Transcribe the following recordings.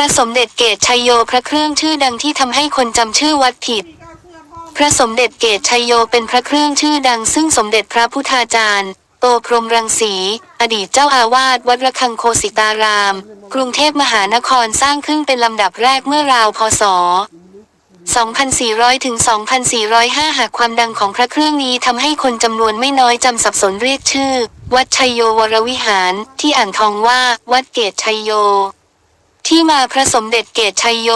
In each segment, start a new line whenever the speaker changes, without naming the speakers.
ระสมเด็จเกตชัยโยพระเครื่องชื่อดังที่ทำให้คนจำชื่อวัดผิด พระสมเด็จเกตชัยโยเป็นพระเครื่องชื่อดังซึ่งสมเด็จพระพุทธาจารย์ โตพรหมรังสี อดีตเจ้าอาวาสวัดระฆังโคสิตาราม กรุงเทพมหานครสร้างขึ้นเป็นลำดับแรกเมื่อราวพศ2,400ถึง2,405 หากความดังของพระเครื่องนี้ทำให้คนจำนวนไม่น้อยจำสับสนเรียกชื่อ วัดชัยโยวรวิหาร ที่อ่างทองว่า วัดเกตชัยโย ที่มาพระสมเด็จเกตชัยโย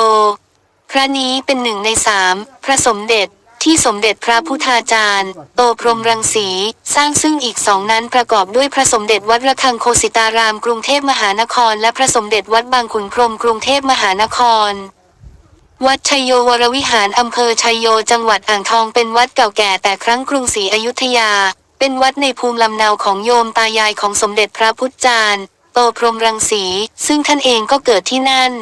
พระนี้เป็นหนึ่งในสามพระสมเด็จที่สมเด็จพระพุทธาจารย์ โตพรมรังสี สร้างซึ่งอีกสองนั้นประกอบด้วยพระสมเด็จวัดระฆังโคสิตารามกรุงเทพมหานคร และพระสมเด็จวัดบางขุนพรหมกรุงเทพมหานคร วัดชัยโยวรวิหารอำเภอชัยโยจังหวัดอ่างทองเป็นวัดเก่าแก่แต่ครั้งกรุงศรีอยุธยา เป็นวัดในภูมิลำเนาของโยมตายายของสมเด็จพระพุทธจารย์ โตพรมรังสี ซึ่งท่านเองก็เกิดที่นั่น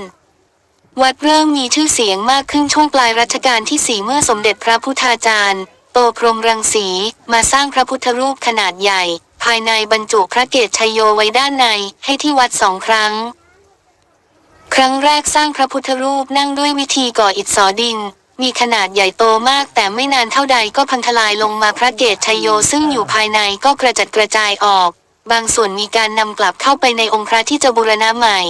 วัดเริ่มมีชื่อเสียงมากขึ้นช่วงปลายรัชกาลที่สี่เมื่อสมเด็จพระพุทธาจารย์ โตพรมรังสี มาสร้างพระพุทธรูปขนาดใหญ่ ภายในบรรจุพระเกศชยโยไว้ด้านในให้ที่วัดสองครั้ง ครั้งแรกสร้างพระพุทธรูปนั่งด้วยวิธีก่ออิฐสอดินมีขนาดใหญ่โตมากแต่ไม่นานเท่าใดก็พังทลายลงมาพระเกศชยโยซึ่งอยู่ภายในก็กระจัดกระจายออก บางส่วนมีการนำกลับเข้าไปในองค์พระที่จะบูรณะใหม่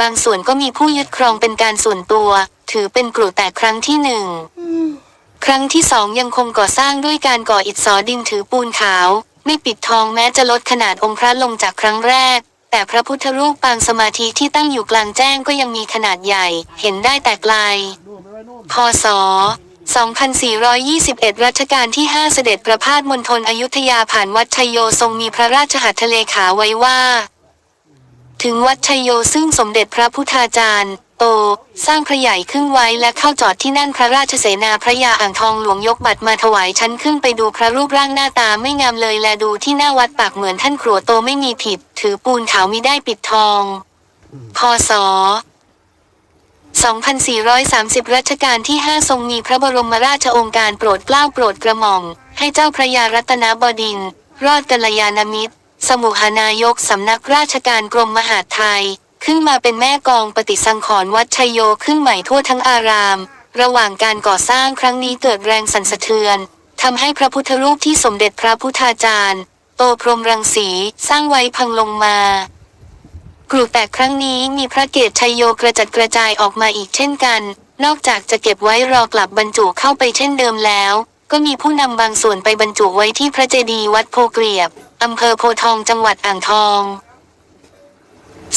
บางส่วนก็มีผู้ยึดครองเป็นการส่วนตัว ถือเป็นกรุแต่ครั้งที่หนึ่งครั้งที่สองยังคงก่อสร้างด้วยการก่ออิฐสอดินถือปูนขาว ไม่ปิดทองแม้จะลดขนาดองค์พระลงจากครั้งแรก แต่พระพุทธรูปปางสมาธิที่ตั้งอยู่กลางแจ้งก็ยังมีขนาดใหญ่ เห็นได้แต่ไกล พศ 2421 รัชกาลที่ 5 เสด็จประพาสมณฑลอยุธยาผ่านวัดชยโยทรงมีพระราชหัตถเลขาไว้ว่า ถึงวัดชยโยซึ่งสมเด็จพระพุทธาจารย์โตสร้างพระใหญ่ขึ้นไว้และเข้าจอดที่นั่นพระราชเสนาพระยาอ่างทองหลวงยกบัตรมาถวายชั้นขึ้นไปดูพระรูปร่างหน้าตาไม่งามเลยและดูที่หน้าวัดปากเหมือนท่านครัวโตไม่มีผิด ถือปูนขาวมิได้ปิดทอง พศ 2430 รัชกาลที่ 5 ทรงมีพระบรมราชโองการโปรดเกล้าโปรดกระหม่อม ให้เจ้าพระยารัตนบดิน รอดกัลยาณมิตร สมุหานายกสำนักราชการกรมมหาดไทย ขึ้นมาเป็นแม่กองปฏิสังขรณ์วัดชัยโยขึ้นใหม่ทั่วทั้งอาราม ระหว่างการก่อสร้างครั้งนี้เกิดแรงสั่นสะเทือนทำให้พระพุทธรูปที่สมเด็จพระพุทธาจารย์ โตพรมรังสีสร้างไว้พังลงมา กรุแต่ครั้งนี้มีพระเกศชัยโยกระจัดกระจายออกมาอีกเช่นกัน นอกจากจะเก็บไว้รอกลับบรรจุเข้าไปเช่นเดิมแล้ว ก็มีผู้นำบางส่วนไปบรรจุไว้ที่พระเจดีย์วัดโพเกลียบอำเภอโพทองจังหวัดอ่างทอง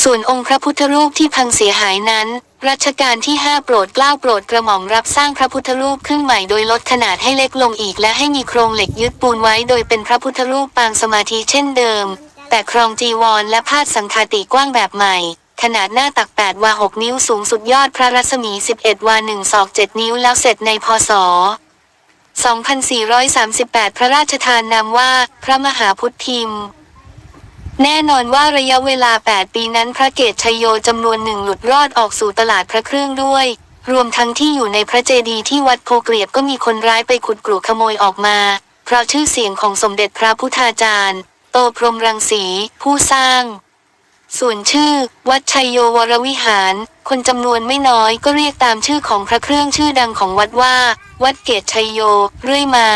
ส่วนองค์พระพุทธรูปที่พังเสียหายนั้น รัชกาลที่ 5 โปรดเกล้าโปรดกระหม่อมรับสร้างพระพุทธรูปขึ้นใหม่โดยลดขนาดให้เล็กลงอีกและให้มีโครงเหล็กยึดปูนไว้โดยเป็นพระพุทธรูปปางสมาธิเช่นเดิม แต่ครองจีวรและพาดสังฆาติกว้างแบบใหม่ ขนาดหน้าตัก 8 วา 6 นิ้วสูงสุดยอดพระรัศมี 11 วา 1 ศอก 7 นิ้วแล้วเสร็จในพศ 2438 พระราชทานนามว่า พระมหาพุทธพิมพ์ แน่นอนว่าระยะเวลา 8 ปีนั้นพระเกศชยโยจำนวนหนึ่งหลุดรอดออกสู่ตลาดพระเครื่องด้วย รวมทั้งที่อยู่ในพระเจดีย์ที่วัดโพเกลียบก็มีคนร้ายไปขุดกรุขโมยออกมา เพราะชื่อเสียงของสมเด็จพระพุทธาจารย์ โตพรมรังสี ผู้สร้าง ส่วนชื่อ วัดชัยโยวรวิหาร คนจำนวนไม่น้อยก็เรียกตามชื่อของพระเครื่องชื่อดังของวัดว่า วัดเกตชัยโย เรื่อยมา